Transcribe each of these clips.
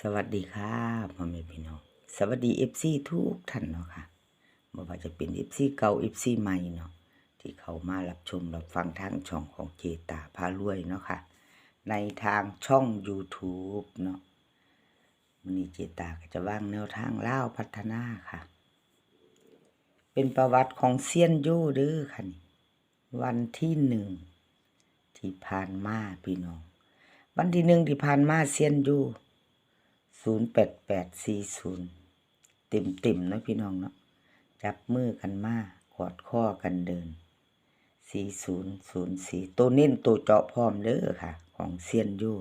สวัสดีครับพ่อแม่พี่น้องสวัสดีเอฟซีทุกท่านเนาะค่ะไม่ว่าจะเป็นเอฟซีเก่าเอฟซีใหม่เนาะที่เขามารับชมรับฟังทางช่องของเจตาพารวยเนาะค่ะ ในทางช่อง YouTube เนาะวันนี้เจตาก็จะว่างแนวทางเล่าพัฒนาค่ะ เป็นประวัติของเซียนโยเด้อค่ะนี่วันที่หนึ่งที่ผ่านมาพี่น้อง วันที่หนึ่งที่ผ่านมาเซียนโย ศูนย์แปดแปดสี่ศูนย์เต็มเต็มเนาะพี่น้องเนาะจับมือกันมากอดข้อกันเดินสี่ศูนย์ศูนย์สี่ตัวเน้นตัวเจาะพร้อมเด้อค่ะ ของเซียนยู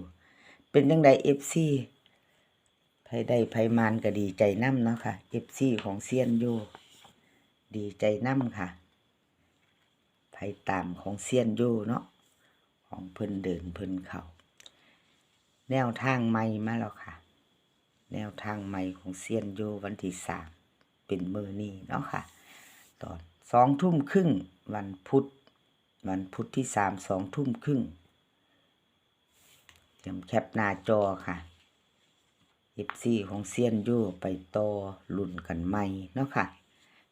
เป็นยังไงเอฟซีไผได้ไผมานก็ดีใจน้ำเนาะค่ะเอฟซีของเซียนยูดีใจน้ำค่ะไผตามของเซียนยูเนาะของเพิ่นเดินเพิ่นเขาแนวทางใหม่มาแล้วค่ะ แนวทางใหม่ของเซียนโยวันที่สามเป็นมือนี้เนาะค่ะ ตอนสองทุ่มครึ่งวันพุธวันพุธที่สามสองทุ่มครึ่งเตรียมแคปหน้าจอค่ะเอฟซีของเซียนโยไปต่อลุ่นกันใหม่เนาะค่ะ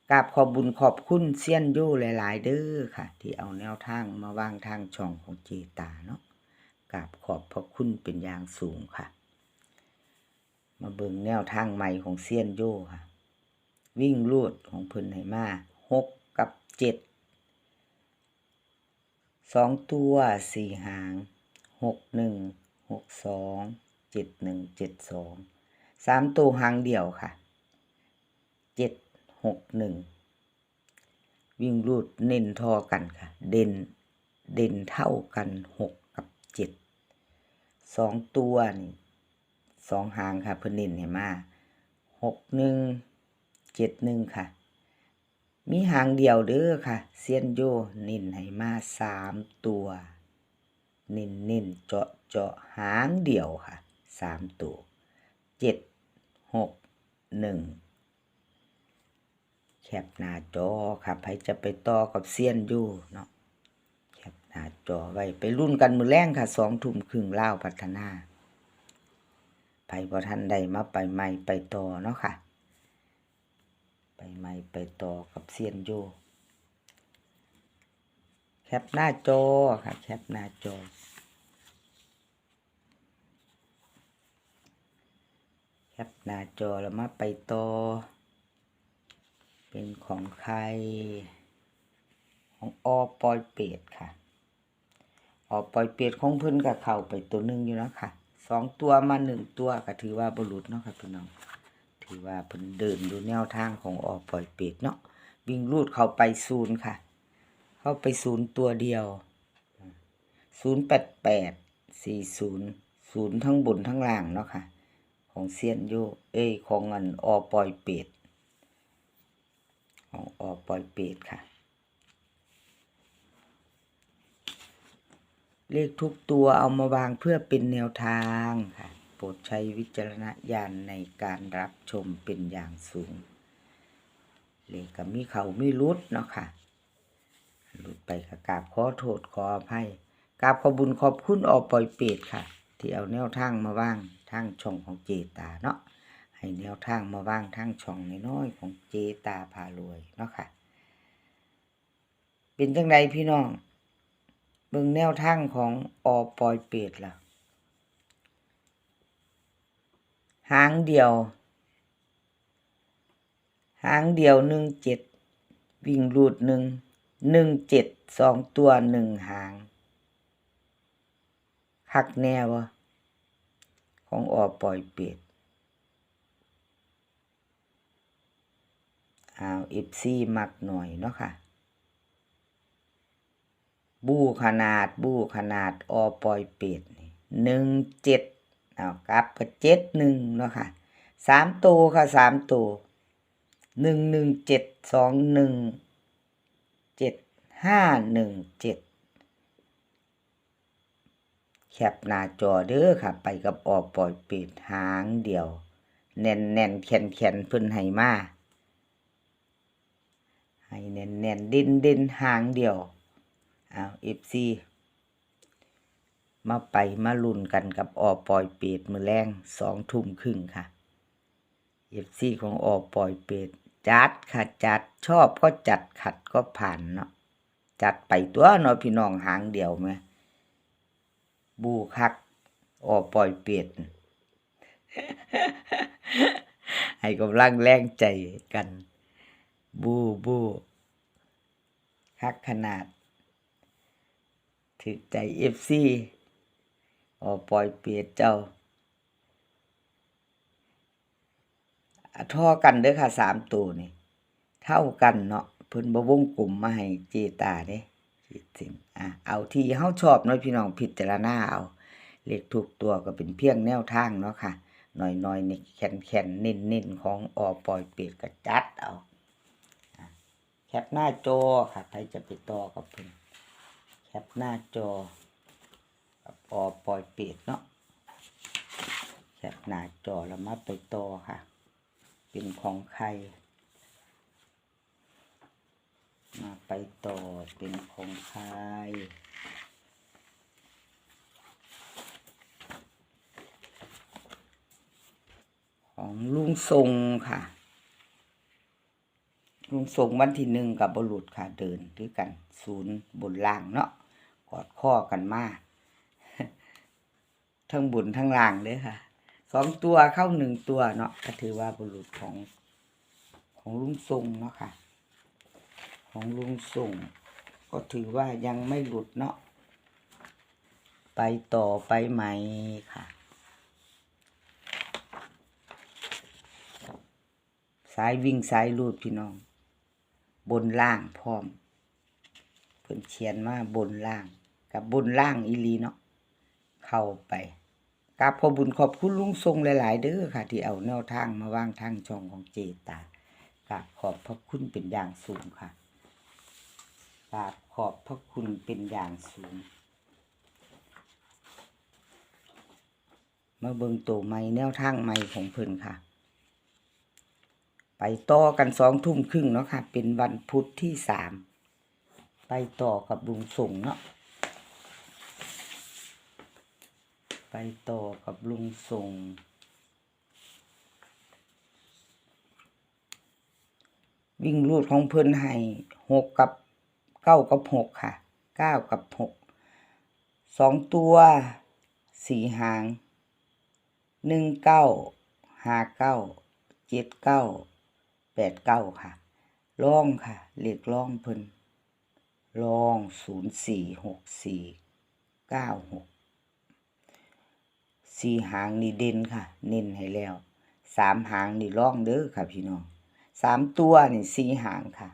กราบขอบบุญขอบคุณเซียนโยหลาย ๆ เด้อค่ะ ที่เอาแนวทางมาวางทางช่องของเจตาเนาะกราบขอบพระคุณเป็นอย่างสูงค่ะ มาเบิ่งแนวทางใหม่ของเซียนโยค่ะ วิ่งลูดของเพิ่นไหมาหกกับเจ็ดสองตัวสี่หางหกหนึ่งหกสองเจ็ดหนึ่งเจ็ดสองสามตัวหางเดี่ยวค่ะเจ็ดหกหนึ่งวิ่งรูดเน้นทอกันค่ะ เด่นเด่นเท่ากันหกกับเจ็ดสองตัวนี่ สองหางค่ะเพิ่นเน้นให้มาหกหนึ่งเจ็ดหนึ่งค่ะ มีหางเดียวเด้อค่ะ เซียนโยเน้นให้มาสามตัว เน้นเน้นเจาะเจาะหางเดียวค่ะสามตัวเจ็ดหกหนึ่งแคปหน้าจอค่ะใครจะไปต่อกับเซียนโยเนาะแคปหน้าจอไว้ ไปรุ่นกันมือแรงค่ะสองทุ่มครึ่งเล่าพัฒนา ไปพอท่านใดมาไปใหม่ไปต่อเนาะค่ะ ไปใหม่ไปต่อกับเซียนโยแคปหน้าจอค่ะแคปหน้าจอแคปหน้าจอแล้วมาไปต่อเป็นของใคร ของอปอยเป็ดค่ะอปอยเป็ดของเพิ่นกับเข่าไปตัวหนึ่งอยู่แล้วค่ะ สองตัวมาหนึ่งตัวก็ถือว่าบรุษเนาะครับพี่น้อง ถือว่าเพิ่นเดินดูแนวทางของออกปล่อยเป็ดเนาะวิ่งลูดเข้าไปศูนย์ค่ะ เข้าไปศูนย์ตัวเดียวศูนย์แปดแปดสี่ศูนย์ศูนย์ทั้งบนทั้งล่างเนาะค่ะ ของเซียนโยเอ้ยของอันออปล่อยเป็ดของออปล่อยเป็ดค่ะ เลขทุกตัวเอามาวางเพื่อเป็นแนวทางค่ะ โปรดใช้วิจารณญาณในการรับชมเป็นอย่างสูง เลขก็มีเขาม่รุดเนาะค่ะหลุดไปก็กราบขอโทษขออภัยกราบขอบุญขอบคุณออกปล่อยเป็ดค่ะ ที่เอาแนวทางมาว่างทางช่องของเจตาเนาะให้แนวทางมาว่างทางช่องน้อยๆของเจตาพารวยเนาะค่ะ เป็นจังไดพี่น้อง เบิ่งแนวทางของออปอยเปดล่ะ หางเดียว หางเดียวหนึ่งเจ็ดวิ่งรูดหนึ่งหนึ่งเจ็ดสองตัวหนึ่งหางคักแนวะของออปอยเป็ดอ้าวเอฟซีมักหน่อยเนาะค่ะ บูขนาดบูขนาดอปอยเป็ดหนึ่งเจ็ดเอากลับก็เจ็ดหนึ่งเนาะค่ะสามตัวค่ะสามตัวหนึ่งหนึ่งเจ็ดสองหนึ่งเจ็ดห้าหนึ่งเจ็ดแคปหน้าจอเด้อค่ะ ไปกับอปอยเป็ดหางเดียว แน่นแน่นแข็งแข็งพิ่นให้มาให้แน่นแน่นด่นด่นหางเดียว อ้าวเอฟซีมาไปมาลุ่นกันกับออปอยเปดมือแรงสองทุ่มครึ่งค่ะเอฟซีของออปอยเปดจัดค่ะจัดชอบก็จัดขัดก็ผ่านเนาะจัดไปตัวเนาะพี่น้องหางเดียวไหมบูคักออปอยเปดให้กำลังแรงใจกัน บูบูคักขนาด ถึกใจเอฟซีออปล่อยเปียดเจ้าท่อกันเด้อค่ะสามตัวนี่เท่ากันเนาะพิ่นบวงกลุ่มมาให้เจตาเด้สิงอะเอาที่เฮาชอบเนาะพี่น้องพิจารณาเอาเลขถูกตัวก็เป็นเพียงแนวทางเนาะค่ะหน่อยๆนี่แข็งๆเน้นๆของออปล่อยเปียดก็จัดเอาแคปหน้าจอค่ะใครจะไปต่อกับเพิ่น แคปหน้าจอกับอปล่อยเป็ดเนาะแคปหน้าจอแล้วมาไปต่อค่ะ เป็นของใคร มาไปต่อเป็นของใครของลุงทรงค่ะ ลุงส่งวันที่หนึ่งกับบรุษค่ะเดินด้วยกันศูนย์บนล่างเนาะ กอดข้อกันมาทั้งบุญทั้งล่างเลยค่ะสองตัวเข้าหนึ่งตัวเนาะก็ถือว่าบุรุษของของลุงทรงเนาะค่ะ ของลุงทรงก็ถือว่ายังไม่หลุดเนาะไปต่อไปใหม่ค่ะ สายวิ่งสายรูดพี่น้อง บนล่างพร้อมเพิ่นเขียนมาบนล่าง กับบนล่างอีลีเนาะเข้าไปกราบขอบุญขอบคุณลุงทรงหลาย ๆ เด้อค่ะ ที่เอาแนวทางมาวางทางช่องของเจตากราบขอบพระคุณเป็นอย่างสูงค่ะกราบขอบพระคุณเป็นอย่างสูง มาเบิ่งตัวใหม่แนวทางใหม่ของเพิ่นค่ะ ไปต่อกันสองทุ่มครึ่งเนาะค่ะ เป็นวันพุธที่สาม ไปต่อกับลุงส่งเนาะ ไปต่อกับลุงส่ง วิ่งรูดของเพิ่นให้หกกับเก้ากับหกค่ะเก้ากับหกสองตัวสี่หางหนึ่งเก้าห้าเก้าเจ็ดเก้าแปดเก้าค่ะล่องค่ะเลขล่องเพิ่นล่องศูนย์สี่หกสี่เก้าหก สี่หางนี่เด่นค่ะ เน้นให้แล้วสามหางนี่ล่องเด้อค่ะพี่น้องสามตัวนี่สี่หางค่ะ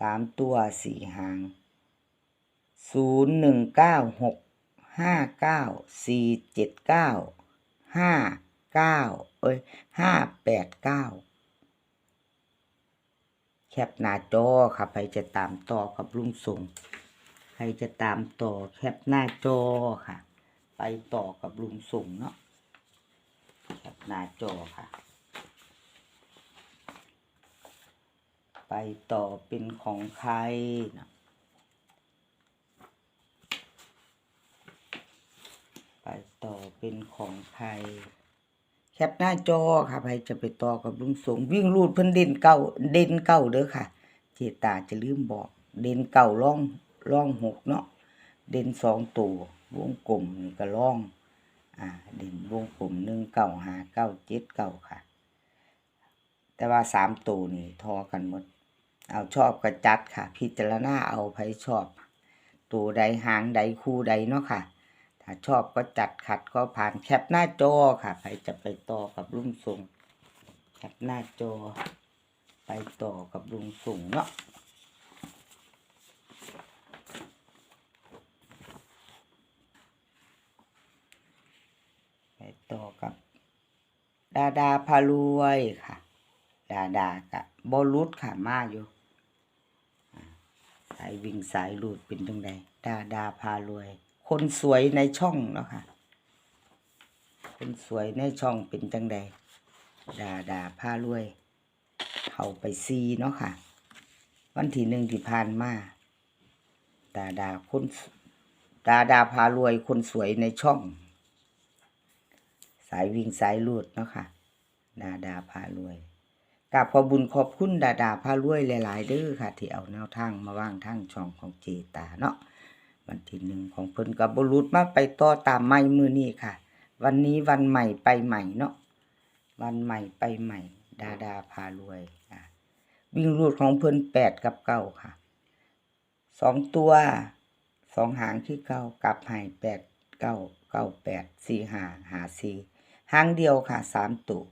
สามตัวสี่หางศูนย์หนึ่งเก้าหกห้าเก้าสี่เจ็ดเก้าห้าเก้าเอ้ยห้าแปดเก้าแคปหน้าจอค่ะใครจะตามต่อกับลุงส่งใครจะตามต่อแคปหน้าจอค่ะ ไปต่อกับลุงส่งเนาะแคปหน้าจอค่ะ ไปต่อเป็นของใครนะไปต่อเป็นของใครแคปหน้าจอค่ะใครจะไปต่อกับลุงสงวิ่งรูดเพิ่นเด่นเก้าเด่นเก้าเด้อค่ะ เจตาจะลืมบอก เด่นเก้าร่องร่องหกเนาะเด่นสองตัว วงกลมนี่ก็ร่อง อ่าเด่นวงกลมหนึ่งเก้าหาเก้าเจ็ดเก้าค่ะ แต่ว่าสามตัวนี่ทอกันหมด เอาชอบก็จัดค่ะ พิจารณาเอาไผชอบ ตัวใดหางใดคู่ใดเนาะค่ะ ถ้าชอบก็จัดขัดก็ผ่านแคปหน้าจอค่ะใครจะไปต่อกับลุงส่งแคปหน้าจอ ไปต่อกับลุงส่งเนาะ ต่อกับดาดาพารวยค่ะ ดาดากับบอลุดค่ะมาอยู่สายวิ่งสายลูดเป็นจังใดดาดาพารวย คนสวยในช่องเนาะค่ะ คนสวยในช่องเป็นจังใดดาดาพารวยเข้าไปซีเนาะค่ะ วันที่หนึ่งที่ผ่านมาดาดาคนดาดาพารวยคนสวยในช่องายวิ่งสายลูดเนาะค่ะ ดาดาพารวยกราบขอบุญขอบคุณดาดาพารวยหลาย ๆ เด้อค่ะ ที่เอาแนวทางมาว่างทางช่องของเจตาเนาะวันที่หนึ่งของเพิ่นกับบรุษมาไปต่อตามไม่มือนี้ค่ะ วันนี้วันใหม่ไปใหม่เนาะวันใหม่ไปใหม่ ดาดาพารวยอะวิ่งรูดของเพิ่นแปดกับเก้าค่ะสองตัวสองหางคือเก้ากลับให้แปดเก้าเก้าแปดสี่หาหาสี่ หางเดียวค่ะสามตัว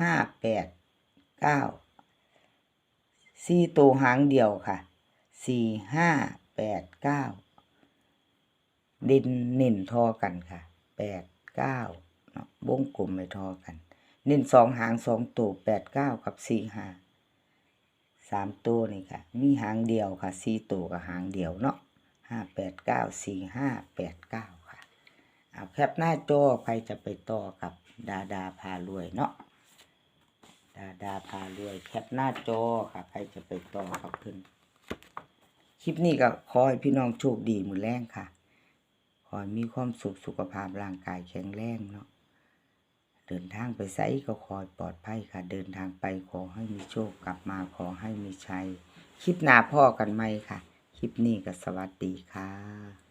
ห้าแปดเก้าสี่ตัวหางเดียวค่ะสี่ห้าแปดเก้าด่นเน่นทอกันค่ะแปดเก้าเนาะวงกลมไม่ทอกัน เน้นสองหางสองตัวแปดเก้ากับสี่หาสามตัวนี่ค่ะ มีหางเดียวค่ะสี่ตัวกับหางเดียวเนาะห้าแปดเก้าสี่ห้าแปดเก้าค่ะ เอาแคปหน้าจอใครจะไปต่อกับ ดาดาพารวยเนาะดาดาพารวยแคปหน้าจอค่ะใครจะไปต่อกับเพิ่นคลิปนี้ก็ขอให้พี่น้องโชคดีมือแรงค่ะขอให้มีความสุขสุขภาพร่างกายแข็งแรงเนาะเดินทางไปไสก็ขอให้ปลอดภัยค่ะ เดินทางไปขอให้มีโชคกลับมาขอให้มีชัยคลิปหน้าพ่อกันไหมค่ะ คลิปนี้ก็สวัสดีค่ะ